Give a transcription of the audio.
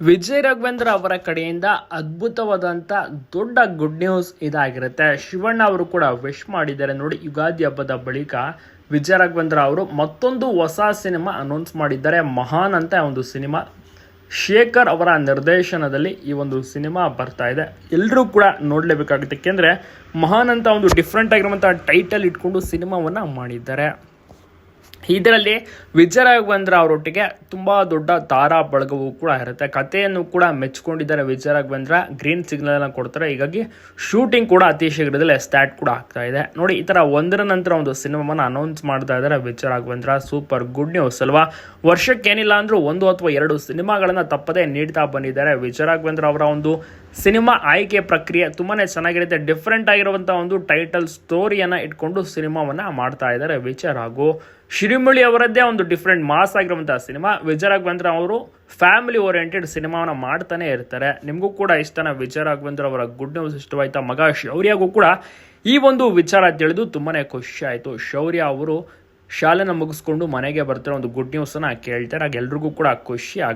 ವಿಜಯ್ ರಾಘವೇಂದ್ರ ಅವರ ಕಡೆಯಿಂದ ಅದ್ಭುತವಾದಂಥ ದೊಡ್ಡ ಗುಡ್ ನ್ಯೂಸ್ ಇದಾಗಿರುತ್ತೆ. ಶಿವಣ್ಣ ಅವರು ಕೂಡ ವಿಶ್ ಮಾಡಿದ್ದಾರೆ. ನೋಡಿ, ಯುಗಾದಿ ಹಬ್ಬದ ಬಳಿಕ ವಿಜಯ್ ರಾಘವೇಂದ್ರ ಅವರು ಮತ್ತೊಂದು ಹೊಸ ಸಿನಿಮಾ ಅನೌನ್ಸ್ ಮಾಡಿದ್ದಾರೆ. ಮಹಾನ್ ಅಂತ ಒಂದು ಸಿನಿಮಾ. ಶೇಖರ್ ಅವರ ನಿರ್ದೇಶನದಲ್ಲಿ ಈ ಒಂದು ಸಿನಿಮಾ ಬರ್ತಾ ಇದೆ. ಎಲ್ಲರೂ ಕೂಡ ನೋಡಲೇಬೇಕಾಗುತ್ತೆ. ಯಾಕೆಂದರೆ ಮಹಾನ್ ಅಂತ ಒಂದು ಡಿಫ್ರೆಂಟ್ ಆಗಿರುವಂಥ ಟೈಟಲ್ ಇಟ್ಕೊಂಡು ಸಿನಿಮಾವನ್ನು ಮಾಡಿದ್ದಾರೆ. ಇದರಲ್ಲಿ ವಿಜಯರಾಘವೇಂದ್ರ ಅವರೊಟ್ಟಿಗೆ ತುಂಬ ದೊಡ್ಡ ತಾರಾ ಬಳಗವು ಕೂಡ ಇರುತ್ತೆ. ಕಥೆಯನ್ನು ಕೂಡ ಮೆಚ್ಕೊಂಡಿದ್ದಾರೆ ವಿಜಯ ರಾಘವೇಂದ್ರ ಗ್ರೀನ್ ಸಿಗ್ನಲ್ ಕೊಡ್ತಾರೆ. ಹೀಗಾಗಿ ಶೂಟಿಂಗ್ ಕೂಡ ಅತಿ ಶೀಘ್ರದಲ್ಲೇ ಸ್ಟಾರ್ಟ್ ಕೂಡ ಆಗ್ತಾ ಇದೆ. ನೋಡಿ, ಈ ಥರ ಒಂದರ ನಂತರ ಒಂದು ಸಿನಿಮಾವನ್ನು ಅನೌನ್ಸ್ ಮಾಡ್ತಾ ಇದ್ದಾರೆ ವಿಜಯರಾಘವೇಂದ್ರ ಸೂಪರ್ ಗುಡ್ ನ್ಯೂಸ್ ಅಲ್ವಾ? ವರ್ಷಕ್ಕೇನಿಲ್ಲ ಅಂದರೂ ಒಂದು ಅಥವಾ ಎರಡು ಸಿನಿಮಾಗಳನ್ನು ತಪ್ಪದೇ ನೀಡ್ತಾ ಬಂದಿದ್ದಾರೆ ವಿಜಯರಾಘವೇಂದ್ರ ಅವರ ಒಂದು ಸಿನಿಮಾ ಆಯ್ಕೆ ಪ್ರಕ್ರಿಯೆ ತುಂಬಾ ಚೆನ್ನಾಗಿರುತ್ತೆ. ಡಿಫ್ರೆಂಟ್ ಆಗಿರುವಂಥ ಒಂದು ಟೈಟಲ್ ಸ್ಟೋರಿಯನ್ನು ಇಟ್ಕೊಂಡು ಸಿನಿಮಾವನ್ನು ಮಾಡ್ತಾ ಇದ್ದಾರೆ ವಿಚಾರ ಹಾಗೂ ಶಿರಿಮುಳಿ ಅವರದ್ದೇ ಒಂದು ಡಿಫ್ರೆಂಟ್ ಮಾಸ್ ಆಗಿರುವಂತಹ ಸಿನಿಮಾ ವಿಜಯ ರಾಘವೇಂದ್ರ ಅವರು ಫ್ಯಾಮಿಲಿ ಓರಿಯೆಂಟೆಡ್ ಸಿನಿಮಾವನ್ನ ಮಾಡ್ತಾನೆ ಇರ್ತಾರೆ. ನಿಮಗೂ ಕೂಡ ಇಷ್ಟನ ವಿಜಯ ರಾಘವೇಂದ್ರ ಅವರ ಗುಡ್ ನ್ಯೂಸ್ ಇಷ್ಟವಾಯ್ತಾ? ಮಗ ಶೌರ್ಯಗೂ ಕೂಡ ಈ ಒಂದು ವಿಚಾರ ತಿಳಿದು ತುಂಬಾ ಖುಷಿ ಆಯಿತು. ಶೌರ್ಯ ಅವರು ಶಾಲೆನ ಮುಗಿಸ್ಕೊಂಡು ಮನೆಗೆ ಬರ್ತಾರೆ. ಒಂದು ಗುಡ್ ನ್ಯೂಸನ್ನು ಕೇಳ್ತಾರೆ. ಆಗ ಎಲ್ರಿಗೂ ಕೂಡ ಖುಷಿ ಆಗುತ್ತೆ.